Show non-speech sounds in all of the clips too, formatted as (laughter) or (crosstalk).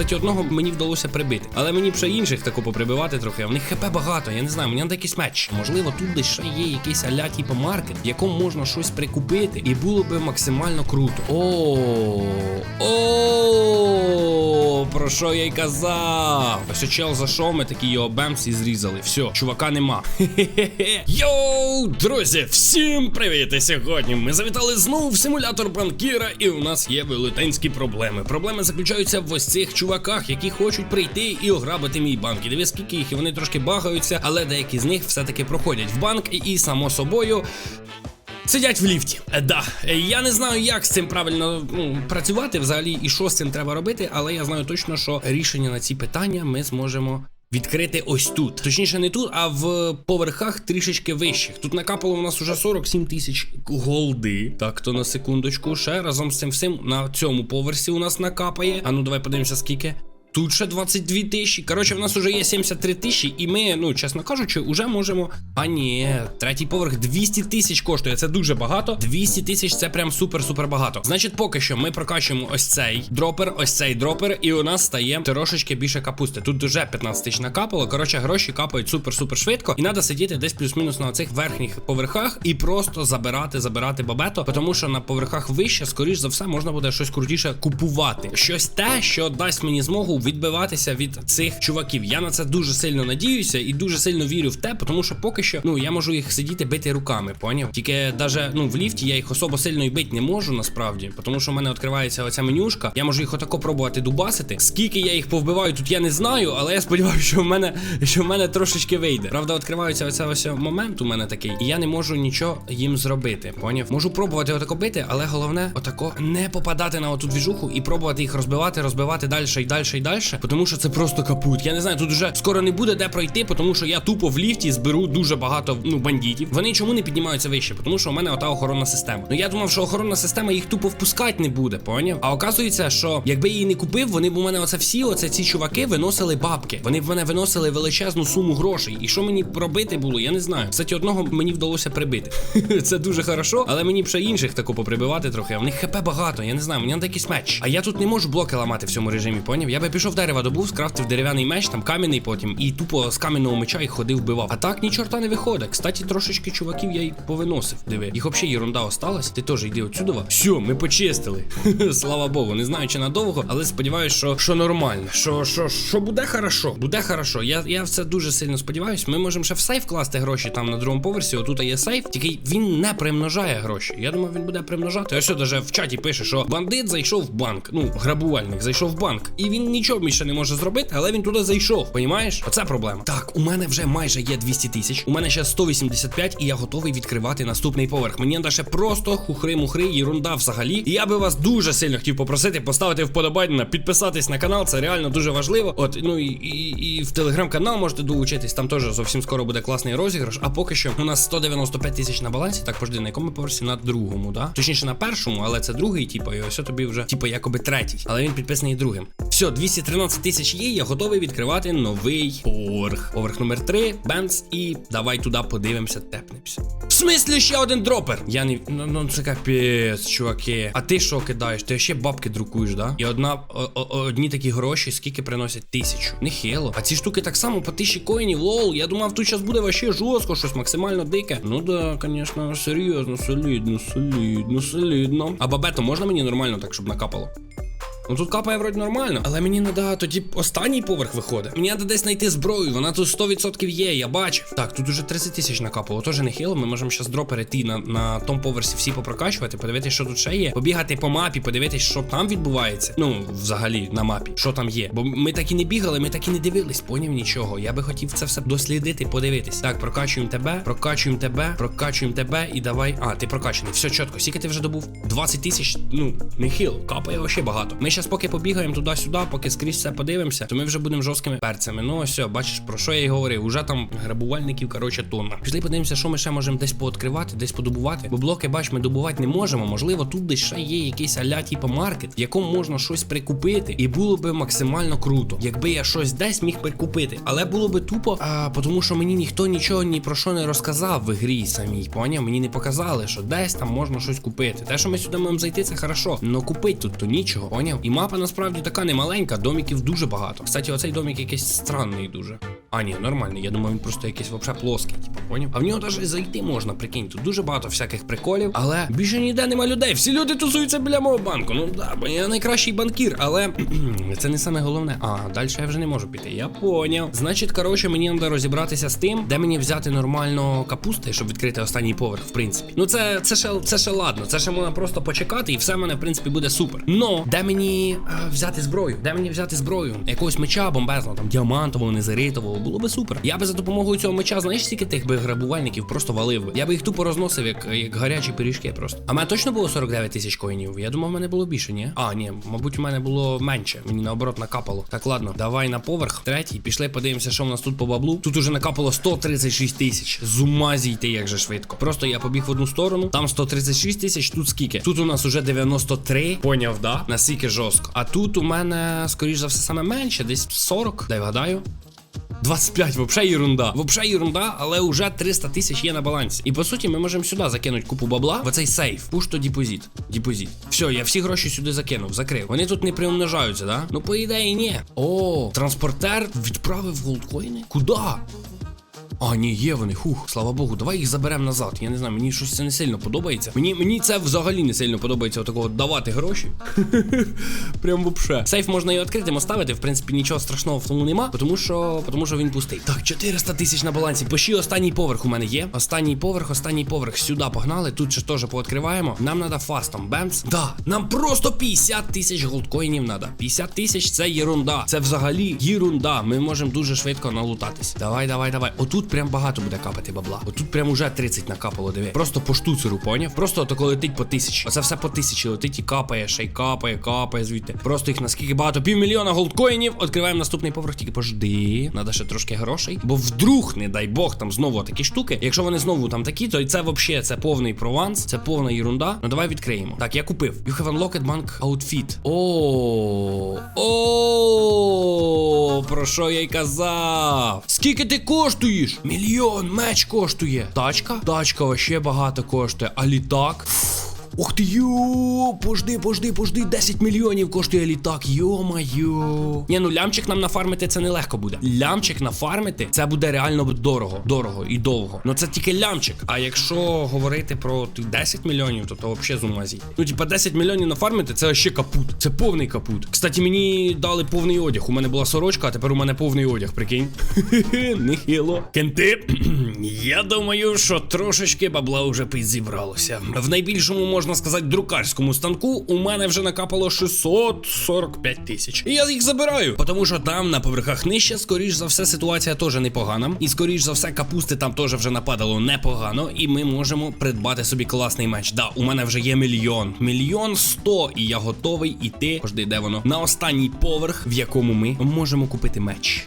Кстати, одного мені вдалося прибити. Але мені ще інших таку поприбивати трохи. В них хп багато. Я не знаю, мені треба якийсь меч. Можливо, тут десь ще є якийсь аля типу маркет, в якому можна щось прикупити, і було би максимально круто. О, о, про що я й казав? Ось чел зайшов, ми такі його бемс і зрізали. Все, чувака нема. (laughs) Йоу, друзі, всім привіт! І сьогодні ми завітали знову в симулятор банкіра, і у нас є велетенські проблеми. Проблеми заключаються в ось цих чуваках, які хочуть прийти і ограбити мій банк. І дивись, скільки їх, і вони трошки багаються, але деякі з них все-таки проходять в банк, і, і само собою. Сидять в ліфті. Е, Да, Е, я не знаю, як з цим правильно ну, працювати взагалі і що з цим треба робити, але я знаю точно, що рішення на ці питання ми зможемо. Відкрити ось тут. Точніше, не тут, а в поверхах трішечки вищих. Тут накапало у нас уже 47 тисяч голди. Так, то на секундочку. Ще разом з цим всім на цьому поверсі у нас накапає. А ну давай подивимося, скільки. Тут ще 22 тисячі. Коротше, в нас вже є 73 тисячі, і ми, ну, чесно кажучи, вже можемо. А ні, третій поверх 200 тисяч коштує. Це дуже багато. 200 тисяч це прям супер-супер багато. Значить, поки що ми прокачуємо ось цей дропер, ось цей дропер, і у нас стає трошечки більше капусти. Тут вже 15 тисяч накапало. Коротше, гроші капають супер-супер швидко. І треба сидіти десь плюс-мінус на цих верхніх поверхах і просто забирати, забирати бабето, тому що на поверхах вище, скоріш за все, можна буде щось крутіше купувати. Щось те, що дасть мені змогу відбиватися від цих чуваків. Я на це дуже сильно надіюся і дуже сильно вірю в те, тому що поки що ну я можу їх сидіти бити руками, поняв? Тільки даже ну в ліфті я їх особо сильно і бити не можу насправді, тому що в мене відкривається оця менюшка. Я можу їх отако пробувати дубасити. Скільки я їх повбиваю, тут я не знаю, але я сподіваюся, що в мене що в мене трошечки вийде. Правда, відкривається оця ось момент у мене такий, і я не можу нічого їм зробити. Поняв? Можу пробувати отако бити, але головне отако не попадати на оту двіжуху і пробувати їх розбивати, розбивати далі і далі і далі, тому що це просто капут. Я не знаю, тут вже скоро не буде де пройти, тому що я тупо в ліфті зберу дуже багато ну бандитів. Вони чому не піднімаються вище? Тому що у мене ота охоронна система. Ну я думав, що охоронна система їх тупо впускати не буде, поняв? А оказується, що якби її не купив, вони б у мене оце всі, оце ці чуваки виносили бабки. Вони б мене виносили величезну суму грошей. І що мені робити було, я не знаю. Кстати, одного мені вдалося прибити. (laughs) Це дуже хорошо, але мені б ще інших таку поприбивати трохи. А в них хп багато, я не знаю, мені треба якийсь меч. А я тут не можу блоки ламати в цьому режимі, поняв? Я би пішов дерева добув, скрафтив дерев'яний меч, там кам'яний потім, і тупо з кам'яного меча їх ходив, вбивав. А так ні чорта не виходить. Кстати, трошечки чуваків я й повиносив. Диви, їх взагалі ерунда осталась. Ти теж йди отсюдова. Все, ми почистили. (laughs) Слава Богу, не знаю, чи надовго, але сподіваюся, що, що нормально. Що, що, що буде хорошо. Буде хорошо. Я, я в це дуже сильно сподіваюся. Ми можемо ще в сейф класти гроші там на другому поверсі. Отут є сейф, тільки він не примножає гроші. Я думаю, він буде примножати. Ось даже в чаті пише, що бандит зайшов в банк. Ну, грабувальник зайшов в банк. І він нічого більше не може зробити, але він туди зайшов. Понімаєш? Оце проблема. Так, у мене вже майже є 200 тисяч. У мене ще 185, і я готовий відкривати наступний поверх. Мені треба ще просто хухри-мухри, єрунда взагалі. І я би вас дуже сильно хотів попросити поставити вподобання, підписатись на канал. Це реально дуже важливо. От, ну і, і, і в телеграм-канал можете долучитись. Там теж зовсім скоро буде класний розіграш. А поки що у нас 195 тисяч на балансі. Так, пожди, на якому поверсі? На другому, да? Точніше на першому, але це другий, типу, і ось тобі вже, типу, якоби третій. Але він підписаний другим. Все, 213 тисяч є. Я готовий відкривати новий поверх. Поверх номер 3, Бенц, і давай туди подивимося, тепнемося. В смислі ще один дропер? Я не. Ну, ну це капець, чуваки. А ти що кидаєш? Ти ще бабки друкуєш, да? І одна одні такі гроші, скільки приносять тисячу. Нехило. А ці штуки так само по тисячі коїнів, лол. Я думав, тут зараз буде вообще жорстко, щось максимально дике. Ну да, звісно, серйозно, солідно, солідно, солідно. А бабето можна мені нормально так, щоб накапало? Ну тут капає вроді нормально, але мені треба тоді останній поверх виходить. Мені треба десь знайти зброю, вона тут 100% є, я бачив. Так, тут уже 30 тисяч накапало, теж не хило. Ми можемо зараз дропери ті на, на тому поверсі всі попрокачувати, подивитися, що тут ще є. Побігати по мапі, подивитися, що там відбувається. Ну, взагалі, на мапі, що там є. Бо ми так і не бігали, ми так і не дивились, поняв нічого. Я би хотів це все дослідити, подивитись. Так, прокачуємо тебе, прокачуємо тебе, прокачуємо тебе і давай. А, ти прокачаний. Все чітко. Скільки ти вже добув? 20 тисяч, ну, не хило, капає вообще багато. Ми зараз поки побігаємо туди-сюди, поки скрізь все подивимося, то ми вже будемо жорсткими перцями. Ну ось, бачиш, про що я й говорив. Уже там грабувальників, коротше, тонна. Пішли подивимося, що ми ще можемо десь пооткривати, десь подобувати. Бо блоки, бач, ми добувати не можемо. Можливо, тут десь ще є якийсь аля, типу маркет, в якому можна щось прикупити, і було би максимально круто, якби я щось десь міг прикупити. Але було би тупо, а, тому що мені ніхто нічого ні про що не розказав в грі самій. Поняв? Мені не показали, що десь там можна щось купити. Те, що ми сюди маємо зайти, це хорошо. Но купити тут то нічого, поняв? І мапа насправді така немаленька, доміків дуже багато. Кстати, оцей домік якийсь странний дуже. А, ні, нормальний. Я думаю, він просто якийсь вообще плоский, типу, поняв? А в нього навіть зайти можна, прикинь. Тут дуже багато всяких приколів, але більше ніде нема людей. Всі люди тусуються біля мого банку. Ну да, бо я найкращий банкір, але (clears throat) це не саме головне. А, далі я вже не можу піти. Я поняв. Значить, коротше, мені треба розібратися з тим, де мені взяти нормально капусти, щоб відкрити останній поверх, в принципі. Ну це, це ще це ще ладно. Це ще можна просто почекати, і все в мене, в принципі, буде супер. Но де мені е, взяти зброю? Де мені взяти зброю? Якогось меча бомбезного, там діамантового, незаритового, було би супер. Я би за допомогою цього меча, знаєш, скільки тих би грабувальників просто валив би. Я би їх тупо розносив, як, як гарячі пиріжки просто. А в мене точно було 49 тисяч коїнів. Я думав, в мене було більше, ні? А, ні, мабуть, у мене було менше. Мені наоборот накапало. Так, ладно, давай на поверх. Третій. Пішли, подивимося, що в нас тут по баблу. Тут уже накапало 136 тисяч. З зійти, як же швидко. Просто я побіг в одну сторону. Там 136 тисяч, тут скільки? Тут у нас уже 93. Поняв, да? Наскільки жорстко. А тут у мене, скоріш за все, саме менше, десь 40. Дай вгадаю. 25, вообще ерунда. Вообще ерунда, але уже 300 тисяч є на балансі. І по суті, ми можемо сюди закинути купу бабла в оцей сейф. Пушто депозит. Депозит. Все, я всі гроші сюди закинув, закрив. Вони тут не приумножаються, да? Ну, по ідеї, ні. О, транспортер відправив голдкоїни? Куда? А, ні, є вони. Хух, слава Богу, давай їх заберемо назад. Я не знаю, мені щось це не сильно подобається. Мені мені це взагалі не сильно подобається отакого давати гроші. (laughs) Прям вообще. Сейф можна і відкритим оставити, в принципі, нічого страшного в тому нема, тому що, тому що він пустий. Так, 400 тисяч на балансі. Поші останній поверх у мене є. Останній поверх, останній поверх. Сюди погнали. Тут ще теж пооткриваємо. Нам треба фастом. Бемс. Да, нам просто 50 тисяч голдкоїнів треба. 50 тисяч це єрунда. Це взагалі єрунда. Ми можемо дуже швидко налутатись. Давай, давай, давай. Отут прям багато буде капати бабла. Отут прям уже 30 накапало, диви. Просто по штуцеру, поняв? Просто отако летить по тисячі. Оце все по тисячі летить і капає, ще й капає, капає звідти. Просто їх наскільки багато. Півмільйона голдкоїнів. Відкриваємо наступний поверх, тільки пожди. Надо ще трошки грошей. Бо вдруг, не дай Бог, там знову такі штуки. Якщо вони знову там такі, то це взагалі це повний прованс, це повна ерунда. Ну давай відкриємо. Так, я купив. You have unlocked bank outfit. О, що я й казав? Скільки ти коштуєш? Мільйон меч коштує. Тачка? Тачка вообще багато коштує. А літак? Ух ти йо, пожди, пожди, пожди, 10 мільйонів коштує літак, йо-майо. Ні, ну лямчик нам нафармити це нелегко буде. Лямчик нафармити це буде реально дорого, дорого і довго. Ну це тільки лямчик. А якщо говорити про 10 мільйонів, то то взагалі з ума зійти. Ну, типа 10 мільйонів нафармити, це ще капут. Це повний капут. Кстати, мені дали повний одяг. У мене була сорочка, а тепер у мене повний одяг, прикинь. (laughs) Нехило. Кенти, (clears throat) я думаю, що трошечки бабла вже підзібралося. В найбільшому можна сказати друкарському станку у мене вже накапало 645 тисяч. І я їх забираю, тому що там на поверхах нижче, скоріш за все, ситуація теж непогана. І скоріш за все, капусти там теж вже нападало непогано. І ми можемо придбати собі класний меч. Да, у мене вже є мільйон. Мільйон сто, і я готовий іти. Пожди, де воно? На останній поверх, в якому ми можемо купити меч.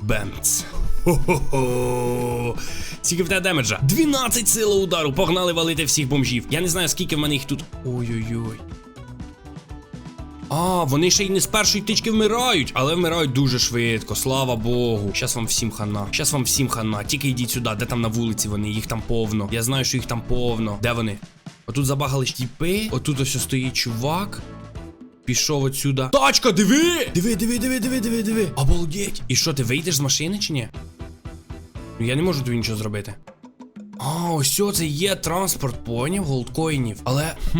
Бемц. Хо-хо-хо. Скільки демеджа? 12 сила удару. Погнали валити всіх бомжів. Я не знаю, скільки в мене їх тут. Ой-ой-ой. А, вони ще й не з першої тички вмирають, але вмирають дуже швидко, слава Богу. Щас вам всім хана. Щас вам всім хана. Тільки йдіть сюди, де там на вулиці вони, їх там повно. Я знаю, що їх там повно. Де вони? Отут забагали тіпи, отут ось стоїть чувак. Пішов отсюда. Тачка, диви! Диви, диви, диви, диви, диви, диви. Обалдеть. І що, ти вийдеш з машини чи ні? Я не можу тобі нічого зробити. А, ось о, це є транспорт, поняв, голдкоїнів. Але хм,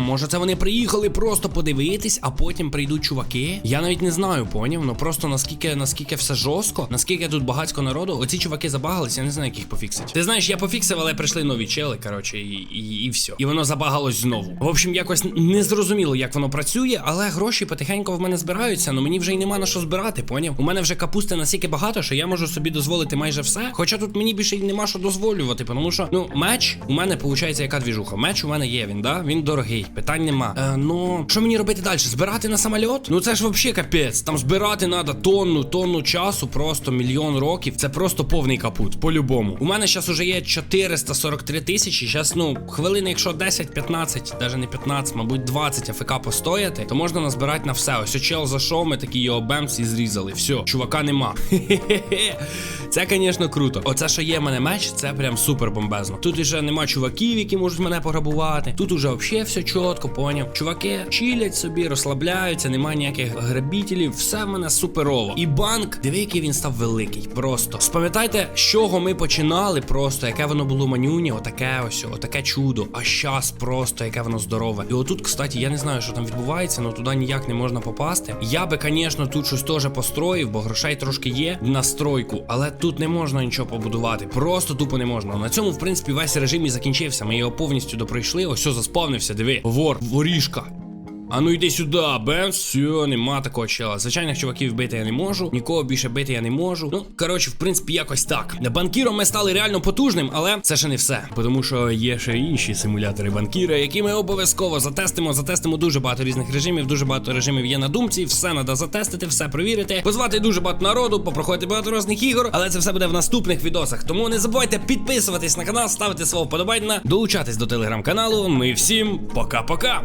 може це вони приїхали просто подивитись, а потім прийдуть чуваки. Я навіть не знаю, поняв. Ну просто наскільки наскільки все жорстко, наскільки тут багатько народу. Оці чуваки забагалися, я не знаю, як їх пофіксить. Ти знаєш, я пофіксив, але прийшли нові чели, коротше, і, і, і все. І воно забагалось знову. В общем, якось не зрозуміло, як воно працює, але гроші потихеньку в мене збираються. Ну мені вже й нема на що збирати, поняв? У мене вже капусти настільки багато, що я можу собі дозволити майже все. Хоча тут мені більше й нема що дозволювати, тому що ну меч у мене виходить, яка двіжуха. Меч у мене є він, да? Він дорогий, питань нема. Е, ну що мені робити далі? Збирати на самольот? Ну це ж взагалі капець. Там збирати треба тонну, тонну часу, просто мільйон років. Це просто повний капут, по-любому. У мене зараз уже є 443 тисячі. Зараз, ну, хвилини, якщо 10-15, навіть не 15, мабуть, 20 АФК постояти, то можна назбирати на все. Ось чел зайшов, ми такі його бемс і зрізали. Все, чувака нема. (laughs) Це, звісно, круто. Оце, що є в мене меч, це прям супер супер бомбезно. Тут уже нема чуваків, які можуть мене пограбувати. Тут уже взагалі все чітко, поняв. Чуваки чилять собі, розслабляються, немає ніяких грабітелів, все в мене суперово. І банк, диви, який він став великий. Просто спам'ятайте, з чого ми починали, просто яке воно було манюні, отаке ось, отаке чудо. А щас просто яке воно здорове. І отут, кстати, я не знаю, що там відбувається, але туди ніяк не можна попасти. Я би, звісно, тут щось теж построїв, бо грошей трошки є на стройку, але тут не можна нічого побудувати. Просто тупо не можна. Цьому, в принципі, весь режим і закінчився. Ми його повністю допройшли. Ось заспавнився. Диви, вор, воріжка. А ну йди сюди, Бенс, все, нема такого чела. Звичайних чуваків бити я не можу, нікого більше бити я не можу. Ну, коротше, в принципі, якось так. Банкіром ми стали реально потужним, але це ще не все. Тому що є ще інші симулятори банкіра, які ми обов'язково затестимо. Затестимо дуже багато різних режимів, дуже багато режимів є на думці. Все треба затестити, все провірити. Позвати дуже багато народу, попроходити багато різних ігор, але це все буде в наступних відосах. Тому не забувайте підписуватись на канал, ставити свого вподобайна, долучатись до телеграм-каналу. Ми всім пока-пока.